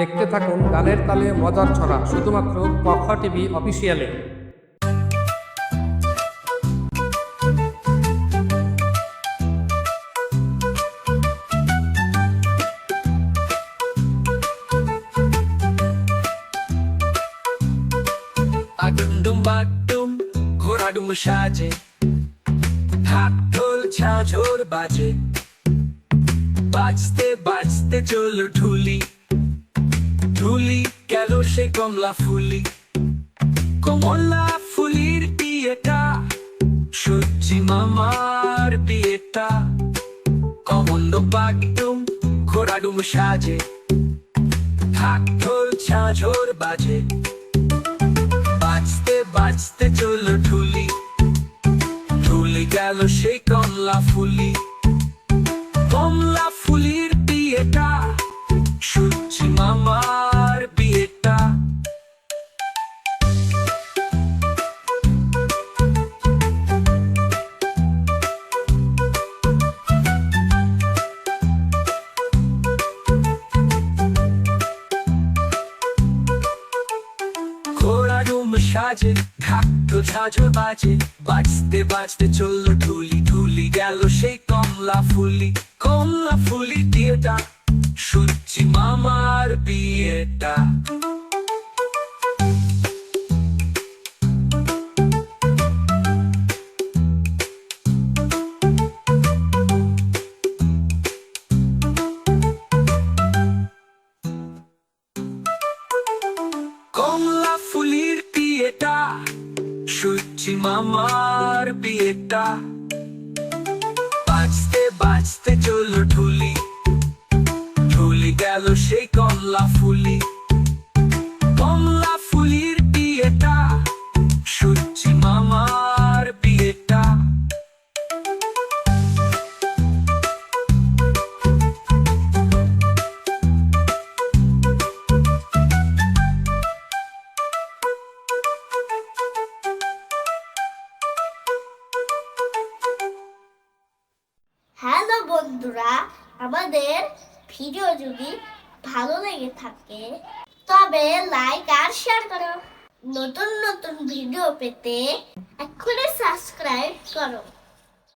দেখতে থাকুন গানের তালে মজার ছড়া, শুধুমাত্র পক্ষ টিভি অফিসিয়ালে। আডুম বাডুম ঘোড়াডুম সাজে ঢাক ঢোল ঝাঁঝোর বাজে। বাজতে বাজতে চল ঢুলি। ঢুলি গেল সে কমলা ফুলি। কমলা ফুলির বিয়েটা সত্যি মামার বিয়েটা। কমন্ড বাগডুম ঘোড়াডুম সাজে। ঢাক ঝাঁঝোর বাজে। বাজতে বাজতে চল ঢুলি। ঢুলি গেল সেই কমলা ফুলি। কমলা সাজে থাকতো সাজো বাজে, বাজতে বাজতে চলল ঢুলি ঢুলি গেল সেই কমলা ফুলি কমলা ফুলি দিয়েটা সূর্যি মামার বিয়েটা। সূর্যি মামার বিয়েটা। বাজতে বাজতে চলল ঢুলি। ঢুলি গেল সেই কল্লা ফুলি। হ্যালো বন্ধুরা, আমাদের ভিডিও যদি ভালো লেগে থাকে, তবে লাইক আর শেয়ার করো। নতুন নতুন ভিডিও পেতে এক্ষুনি সাবস্ক্রাইব করো।